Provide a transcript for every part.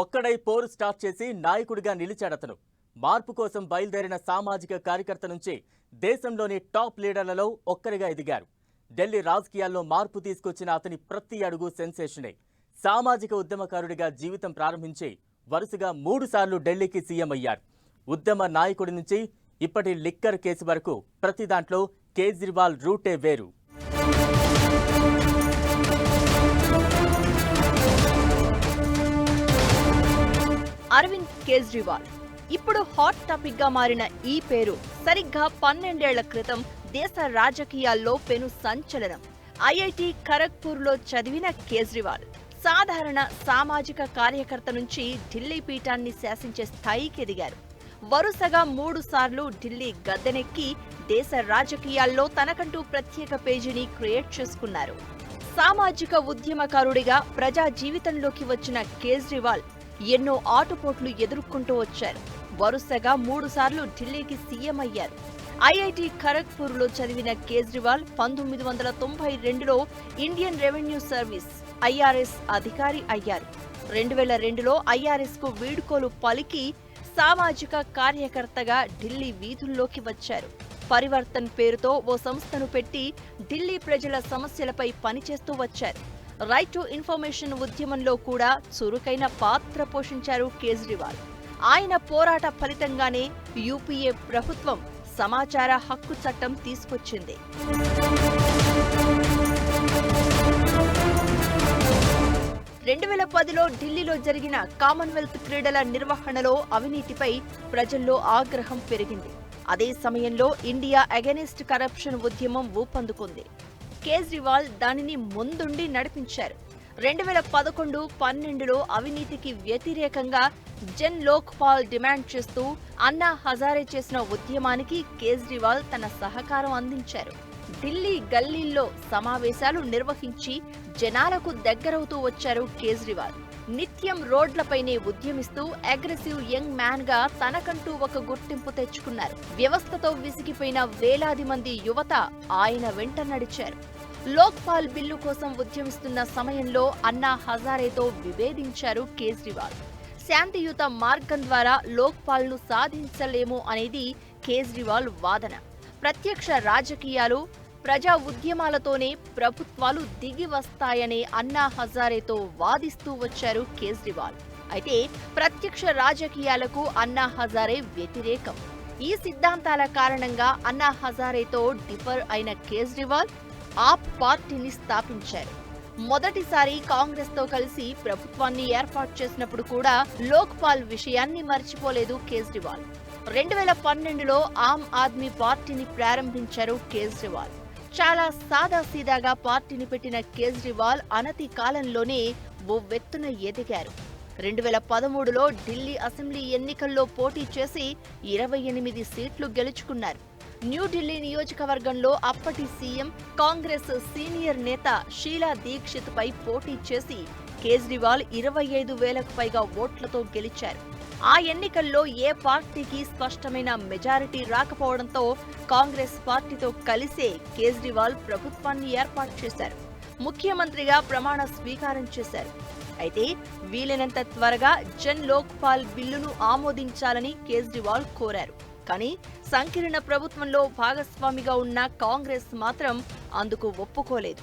ఒక్కడై పోరు స్టార్ట్ చేసి నాయకుడిగా నిలిచాడతను మార్పు కోసం బయలుదేరిన సామాజిక కార్యకర్త నుంచి దేశంలోని టాప్ లీడర్లలో ఒక్కరిగా ఎదిగారు. ఢిల్లీ రాజకీయాల్లో మార్పు తీసుకొచ్చిన అతని ప్రతి అడుగు సెన్సేషనే. సామాజిక ఉద్యమకారుడిగా జీవితం ప్రారంభించి వరుసగా మూడుసార్లు ఢిల్లీకి సీఎం అయ్యారు. ఉద్యమ నాయకుడి నుంచి ఇప్పటి లిక్కర్ కేసు వరకు ప్రతి దాంట్లో కేజ్రీవాల్ రూటే వేరు. అరవింద్ కేజ్రీవాల్. ఇప్పుడు హాట్ టాపిక్గా మారిన ఈ పేరు సరిగ్గా పన్నెండేళ్ళ క్రితం దేశ రాజకీయాల్లో పెను సంచలనం. ఐఐటి ఖరగ్పూర్లో చదివిన కేజ్రీవాల్. సాధారణ సామాజిక కార్యకర్త నుంచి ఢిల్లీ పీఠాన్ని శాసించే స్థాయికి ఎదిగారు. వరుసగా మూడు సార్లు ఢిల్లీ గద్దెనెక్కి దేశ రాజకీయాల్లో తనకంటూ ప్రత్యేక పేజీని క్రియేట్ చేసుకున్నారు. సామాజిక ఉద్యమకారుడిగా ప్రజా జీవితంలోకి వచ్చిన కేజ్రీవాల్ ఎన్నో ఆటుపోట్లు ఎదుర్కొంటూ వచ్చారు. వరుసగా మూడు సార్లు ఢిల్లీకి సీఎం అయ్యారు. ఐఐటి ఖరగ్పూర్లో చదివిన కేజ్రీవాల్ పంతొమ్మిది వందల తొంభై రెండులో ఇండియన్ రెవెన్యూ సర్వీస్ ఐఆర్ఎస్ అధికారి అయ్యారు. రెండు వేల రెండులో ఐఆర్ఎస్కు వీడ్కోలు పలికి సామాజిక కార్యకర్తగా ఢిల్లీ వీధుల్లోకి వచ్చారు. పరివర్తన్ పేరుతో ఓ సంస్థను పెట్టి ఢిల్లీ ప్రజల సమస్యలపై పనిచేస్తూ వచ్చారు. రైట్ టు ఇన్ఫర్మేషన్ ఉద్యమంలో కూడా చురుకైన పాత్ర పోషించారు కేజ్రీవాల్. ఆయన పోరాట ఫలితంగానే యూపీఏ ప్రభుత్వం సమాచార హక్కు చట్టం తీసుకొచ్చింది. రెండు వేల పదిలో ఢిల్లీలో జరిగిన కామన్వెల్త్ క్రీడల నిర్వహణలో అవినీతిపై ప్రజల్లో ఆగ్రహం పెరిగింది. అదే సమయంలో ఇండియా అగెనిస్ట్ కరప్షన్ ఉద్యమం ఊపందుకుంది. కేజ్రీవాల్ దానిని ముందుండి నడిపించారు. రెండు వేల పదకొండు పన్నెండులో అవినీతికి వ్యతిరేకంగా జన్ లోక్పాల్ డిమాండ్ చేస్తూ అన్నా హజారే చేసిన ఉద్యమానికి కేజ్రీవాల్ తన సహకారం అందించారు. ఢిల్లీ గల్లీల్లో సమావేశాలు నిర్వహించి జనాలకు దగ్గరవుతూ వచ్చారు కేజ్రీవాల్. నిత్యం రోడ్లపైనే ఉద్యమిస్తూ అగ్రెసివ్ యంగ్ మ్యాన్గా తనకంటూ ఒక గుర్తింపు తెచ్చుకున్నారు. వ్యవస్థతో విసిగిపోయిన వేలాది మంది యువత ఆయన వెంట నడిచారు. లోక్పాల్ బిల్లు కోసం ఉద్యమిస్తున్న సమయంలో అన్నా హజారేతో విభేదించారు కేజ్రీవాల్. శాంతియుత మార్గం ద్వారా లోక్పాల్ను సాధించలేము అనేది కేజ్రీవాల్ వాదన. ప్రత్యక్ష రాజకీయాలు ప్రజా ఉద్యమాలతోనే ప్రభుత్వాలు దిగి వస్తాయనే అన్నా హజారేతో వాదిస్తూ వచ్చారు కేజ్రీవాల్. అయితే ప్రత్యక్ష రాజకీయాలకు అన్నా హజారే వ్యతిరేకం. ఈ సిద్ధాంతాల కారణంగా అన్నా హజారేతో డిఫర్ అయిన కేజ్రీవాల్ ఆప్ పార్టీని స్థాపించారు. మొదటిసారి కాంగ్రెస్తో కలిసి ప్రభుత్వాన్ని ఏర్పాటు చేసినప్పుడు కూడా లోక్పాల్ విషయాన్ని మర్చిపోలేదు కేజ్రీవాల్. రెండు వేల పన్నెండులో ఆమ్ ఆద్మీ పార్టీని ప్రారంభించారు కేజ్రీవాల్. చాలా సాదాసీదాగా పార్టీని పెట్టిన కేజ్రీవాల్ అనతి కాలంలోనే ఓ వెత్తున ఎదిగారు. రెండు వేల పదమూడులో ఢిల్లీ అసెంబ్లీ ఎన్నికల్లో పోటీ చేసి ఇరవై ఎనిమిది సీట్లు గెలుచుకున్నారు. న్యూఢిల్లీ నియోజకవర్గంలో అప్పటి సీఎం కాంగ్రెస్ సీనియర్ నేత షీలా దీక్షిత్ పై పోటీ చేసి కేజ్రీవాల్ ఇరవై ఐదు వేలకు పైగా ఓట్లతో గెలిచారు. ఆ ఎన్నికల్లో ఏ పార్టీకి స్పష్టమైన మెజారిటీ రాకపోవడంతో కాంగ్రెస్ పార్టీతో కలిసే కేజ్రీవాల్ ప్రభుత్వాన్ని ఏర్పాటు చేశారు. ముఖ్యమంత్రిగా ప్రమాణ స్వీకారం చేశారు. అయితే వీలైనంత త్వరగా జన్ లోక్పాల్ బిల్లును ఆమోదించాలని కేజ్రీవాల్ కోరారు. కానీ సంకీర్ణ ప్రభుత్వంలో భాగస్వామిగా ఉన్న కాంగ్రెస్ మాత్రం అందుకు ఒప్పుకోలేదు.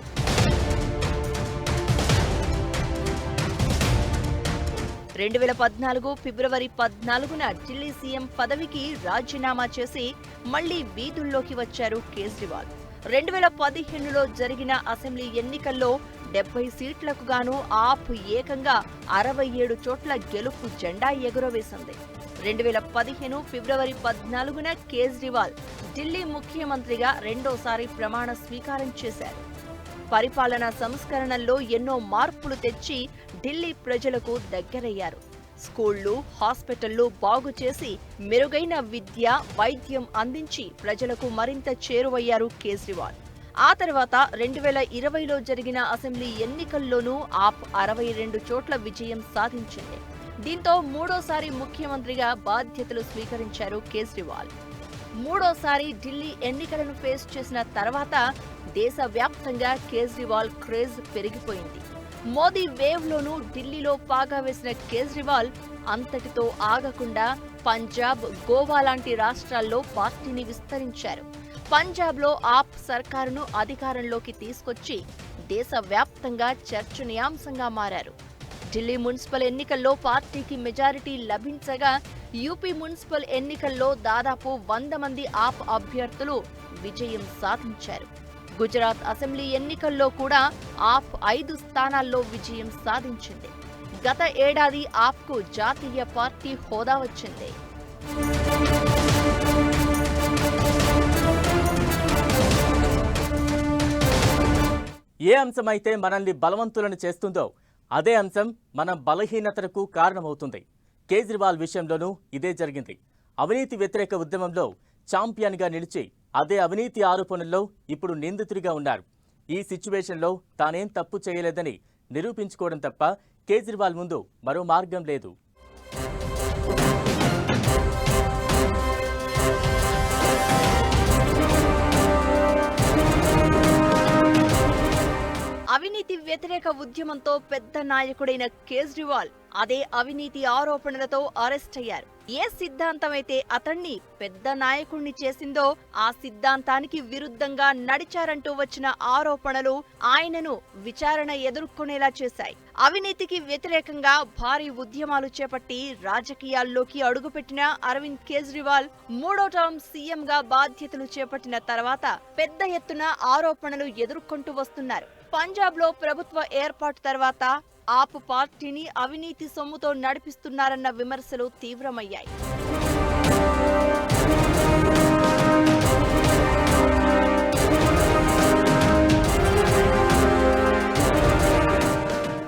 రెండు వేల పద్నాలుగు ఫిబ్రవరి పద్నాలుగున ఢిల్లీ సీఎం పదవికి రాజీనామా చేసి మళ్ళీ వీధుల్లోకి వచ్చారు కేజ్రీవాల్. రెండు వేల పదిహేనులో జరిగిన అసెంబ్లీ ఎన్నికల్లో డెబ్బై సీట్లకు గాను ఆప్ ఏకంగా అరవై ఏడు చోట్ల గెలుపు జెండా ఎగురవేసింది. రెండు వేల పదిహేను ఫిబ్రవరి పద్నాలుగున కేజ్రీవాల్ ఢిల్లీ ముఖ్యమంత్రిగా రెండోసారి ప్రమాణ స్వీకారం చేశారు. పరిపాలనా సంస్కరణల్లో ఎన్నో మార్పులు తెచ్చి ఢిల్లీ ప్రజలకు దగ్గరయ్యారు. స్కూళ్ళు హాస్పిటళ్ళు బాగు చేసి మెరుగైన విద్య వైద్యం అందించి ప్రజలకు మరింత చేరువయ్యారు కేజ్రీవాల్. ఆ తర్వాత రెండు వేల ఇరవైలో జరిగిన అసెంబ్లీ ఎన్నికల్లోనూ ఆప్ అరవై రెండు చోట్ల విజయం సాధించింది. దీంతో మూడోసారి ముఖ్యమంత్రిగా బాధ్యతలు స్వీకరించారు కేజ్రీవాల్. మూడోసారి ఢిల్లీ ఎన్నికలను ఫేస్ చేసిన తర్వాత దేశవ్యాప్తంగా కేజ్రీవాల్ క్రేజ్ పెరిగిపోయింది. మోదీ వేవ్ లోనూ ఢిల్లీలో పాగా వేసిన కేజ్రీవాల్ అంతటితో ఆగకుండా పంజాబ్ గోవా లాంటి రాష్ట్రాల్లో పార్టీని విస్తరించారు. పంజాబ్లో ఆప్ సర్కారును అధికారంలోకి తీసుకొచ్చి దేశవ్యాప్తంగా చర్చనీయాంశంగా మారారు. ఢిల్లీ మున్సిపల్ ఎన్నికల్లో పార్టీకి మెజారిటీ లభించగా యూపీ మున్సిపల్ ఎన్నికల్లో దాదాపు వంద మంది ఆప్ అభ్యర్థులు విజయం సాధించారు. గుజరాత్ అసెంబ్లీ ఎన్నికల్లో కూడా ఆప్ ఐదు స్థానాల్లో విజయం సాధించింది. గత ఏడాది ఆప్కు జాతీయ పార్టీ హోదా వచ్చింది. ఏ అంశమైతే మనల్ని బలవంతులను చేస్తుందో అదే అంశం మన బలహీనతలకు కారణమవుతుంది. కేజ్రీవాల్ విషయంలోనూ ఇదే జరిగింది. అవినీతి వ్యతిరేక ఉద్యమంలో ఛాంపియన్గా నిలిచి అదే అవినీతి ఆరోపణల్లో ఇప్పుడు నిందితుడిగా ఉన్నారు. ఈ సిచ్యువేషన్లో తానేం తప్పు చేయలేదని నిరూపించుకోవడం తప్ప కేజ్రీవాల్ ముందు మరో మార్గం లేదు. అవినీతి వ్యతిరేక ఉద్యమంతో పెద్ద నాయకుడైన కేజ్రీవాల్ అదే అవినీతి ఆరోపణలతో అరెస్ట్ అయ్యారు. ఏ సిద్ధాంతమైతే అతన్ని పెద్ద నాయకుణ్ణి చేసిందో ఆ సిద్ధాంతానికి విరుద్ధంగా నడిచారంటూ వచ్చిన ఆరోపణలు ఆయనను విచారణ ఎదుర్కొనేలా చేశాయి. అవినీతికి వ్యతిరేకంగా భారీ ఉద్యమాలు చేపట్టి రాజకీయాల్లోకి అడుగుపెట్టిన అరవింద్ కేజ్రీవాల్ మూడో టర్మ్ సీఎంగా బాధ్యతలు చేపట్టిన తర్వాత పెద్ద ఎత్తున ఆరోపణలు ఎదుర్కొంటూ వస్తున్నారు. పంజాబ్లో ప్రభుత్వ ఏర్పాటు తర్వాత ఆప్ పార్టీని అవినీతి సొమ్ముతో నడిపిస్తున్నారన్న విమర్శలు తీవ్రమయ్యాయి.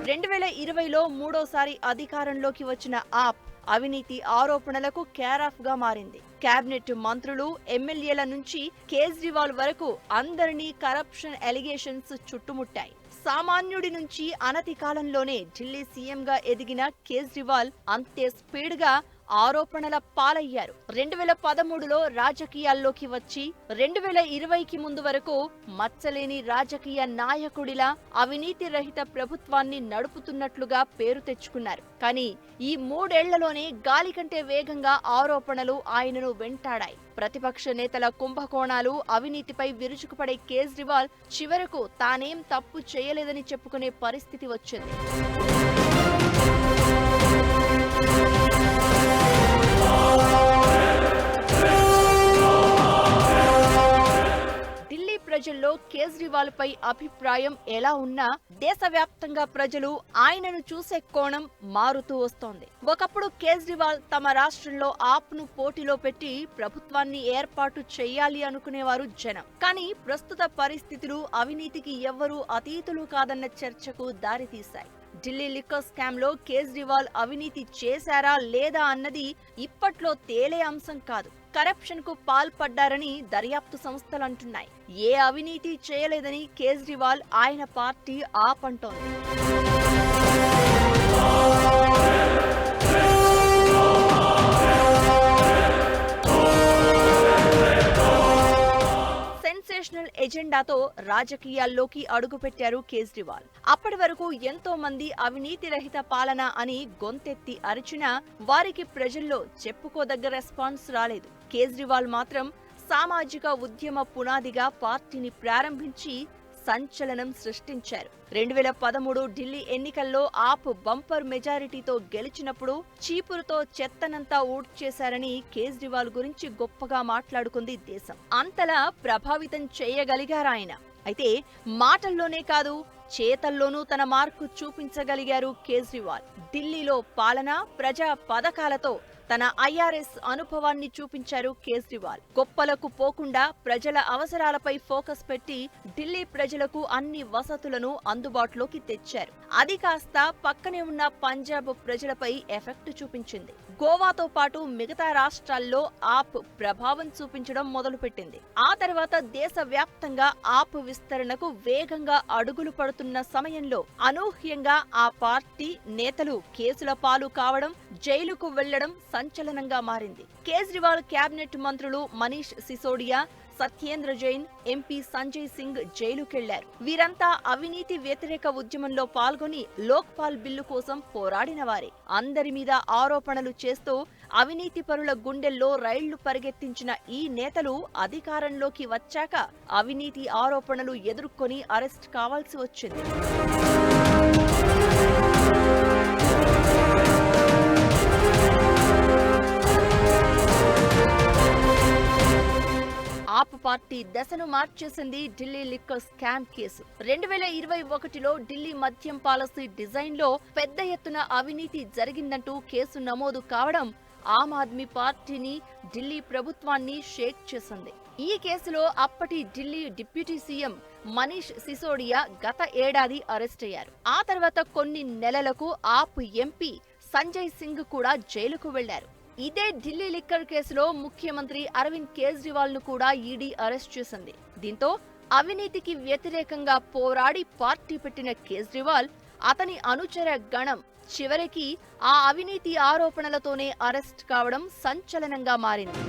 రెండు వేల ఇరవైలో మూడోసారి అధికారంలోకి వచ్చిన ఆప్ అవినీతి ఆరోపణలకు కేరాఫ్గా మారింది. కేబినెట్ మంత్రులు ఎమ్మెల్యేల నుంచి కేజ్రీవాల్ వరకు అందరినీ కరప్షన్ ఎలిగేషన్స్ చుట్టుముట్టాయి. సామాన్యుడి నుంచి అనతి కాలంలోనే ఢిల్లీ సీఎంగా ఎదిగిన కేజ్రీవాల్ అంతే స్పీడ్గా ఆరోపణల పాలయ్యారు. రెండు వేల పదమూడులో రాజకీయాల్లోకి వచ్చి రెండు వేల ఇరవైకి ముందు వరకు మచ్చలేని రాజకీయ నాయకుడిలా అవినీతి రహిత ప్రభుత్వాన్ని నడుపుతున్నట్లుగా పేరు తెచ్చుకున్నారు. కానీ ఈ మూడేళ్ళలోనే గాలి కంటే వేగంగా ఆరోపణలు ఆయనను వెంటాడాయి. ప్రతిపక్ష నేతల కుంభకోణాలు అవినీతిపై విరుచుకుపడే కేజ్రీవాల్ చివరకు తానేం తప్పు చేయలేదని చెప్పుకునే పరిస్థితి వచ్చింది. కేజ్రీవాల్పై కేజ్రీవాల్ పై అభిప్రాయం ఎలా ఉన్నా దేశవ్యాప్తంగా ప్రజలు ఆయనను చూసే కోణం మారుతూ వస్తోంది. ఒకప్పుడు కేజ్రీవాల్ తమ రాష్ట్రంలో ఆప్ను పోటీలో పెట్టి ప్రభుత్వాన్ని ఏర్పాటు చేయాలి అనుకునేవారు జనం. కానీ ప్రస్తుత పరిస్థితులు అవినీతికి ఎవ్వరూ అతీతులు కాదన్న చర్చకు దారితీశాయి. ఢిల్లీ లిక్కర్ స్కామ్లో కేజ్రీవాల్ అవినీతి చేశారా లేదా అన్నది ఇప్పట్లో తేలే అంశం కాదు. కరప్షన్కు పాల్పడ్డారని దర్యాప్తు సంస్థలు అంటున్నాయి. ఏ అవినీతి చేయలేదని కేజ్రీవాల్ ఆయన పార్టీ ఆపంటోంది. సెన్సేషనల్ ఎజెండాతో రాజకీయాల్లోకి అడుగుపెట్టారు కేజ్రీవాల్. అప్పటి వరకు ఎంతో మంది అవినీతి రహిత పాలన అని గొంతెత్తి అరిచినా వారికి ప్రజల్లో చెప్పుకోదగ్గ రెస్పాన్స్ రాలేదు. కేజ్రీవాల్ మాత్రం సామాజిక ఉద్యమ పునాదిగా పార్టీని ప్రారంభించి సంచలనం సృష్టించారు. రెండు వేల పదమూడు ఢిల్లీ ఎన్నికల్లో ఆప్ బంపర్ మెజారిటీతో గెలిచినప్పుడు చీపురుతో చెత్తనంతా ఊడ్చేశారని కేజ్రీవాల్ గురించి గొప్పగా మాట్లాడుకుంది దేశం. అంతలా ప్రభావితం చేయగలిగారాయన అయితే మాటల్లోనే కాదు చేతల్లోనూ తన మార్కు చూపించగలిగారు కేజ్రీవాల్. ఢిల్లీలో పాలన ప్రజా పథకాలతో తన ఐఆర్ఎస్ అనుభవాన్ని చూపించారు కేజ్రీవాల్. గొప్పలకు పోకుండా ప్రజల అవసరాలపై ఫోకస్ పెట్టి ఢిల్లీ ప్రజలకు అన్ని వసతులను అందుబాటులోకి తెచ్చారు. అది కాస్త పక్కనే ఉన్న పంజాబ్ ప్రజలపై ఎఫెక్ట్ చూపించింది. గోవాతో పాటు మిగతా రాష్ట్రాల్లో ఆప్ ప్రభావం చూపించడం మొదలుపెట్టింది. ఆ తర్వాత దేశవ్యాప్తంగా ఆప్ విస్తరణకు వేగంగా అడుగులు పడుతున్న సమయంలో అనూహ్యంగా ఆ పార్టీ నేతలు కేసుల పాలు కావడం జైలుకు వెళ్ళడం సంచలనంగా మారింది. కేజ్రీవాల్ కేబినెట్ మంత్రులు మనీష్ సిసోడియా సత్యేంద్ర జైన్ ఎంపీ సంజయ్ సింగ్ జైలుకెళ్ళారు. వీరంతా అవినీతి వ్యతిరేక ఉద్యమంలో పాల్గొని లోక్పాల్ బిల్లు కోసం పోరాడిన వారే. అందరి మీద ఆరోపణలు చేస్తూ అవినీతి పరుల గుండెల్లో రైళ్ళు పరిగెత్తించిన ఈ నేతలు అధికారంలోకి వచ్చాక అవినీతి ఆరోపణలు ఎదుర్కొని అరెస్ట్ కావాల్సి వచ్చింది. పార్టీ దశను మార్చేసింది ఢిల్లీ లిక్కర్ స్కామ్ కేసు. రెండు వేల ఇరవై ఒకటిలో ఢిల్లీ మద్యం పాలసీ డిజైన్లో పెద్ద ఎత్తున అవినీతి జరిగిందంటూ కేసు నమోదు కావడం ఆమ్ ఆద్మీ పార్టీని ఢిల్లీ ప్రభుత్వాన్ని షేక్ చేసింది. ఈ కేసులో అప్పటి ఢిల్లీ డిప్యూటీ సీఎం మనీష్ సిసోడియా గత ఏడాది అరెస్ట్ అయ్యారు. ఆ తర్వాత కొన్ని నెలలకు ఆప్ ఎంపీ సంజయ్ సింగ్ కూడా జైలుకు వెళ్ళారు. ఇదే ఢిల్లీ లిక్కర్ కేసులో ముఖ్యమంత్రి అరవింద్ కేజ్రీవాల్ను కూడా ఈడీ అరెస్ట్ చేసింది. దీంతో అవినీతికి వ్యతిరేకంగా పోరాడి పార్టీ పెట్టిన కేజ్రీవాల్ అతని అనుచర గణం చివరికి ఆ అవినీతి ఆరోపణలతోనే అరెస్ట్ కావడం సంచలనంగా మారింది.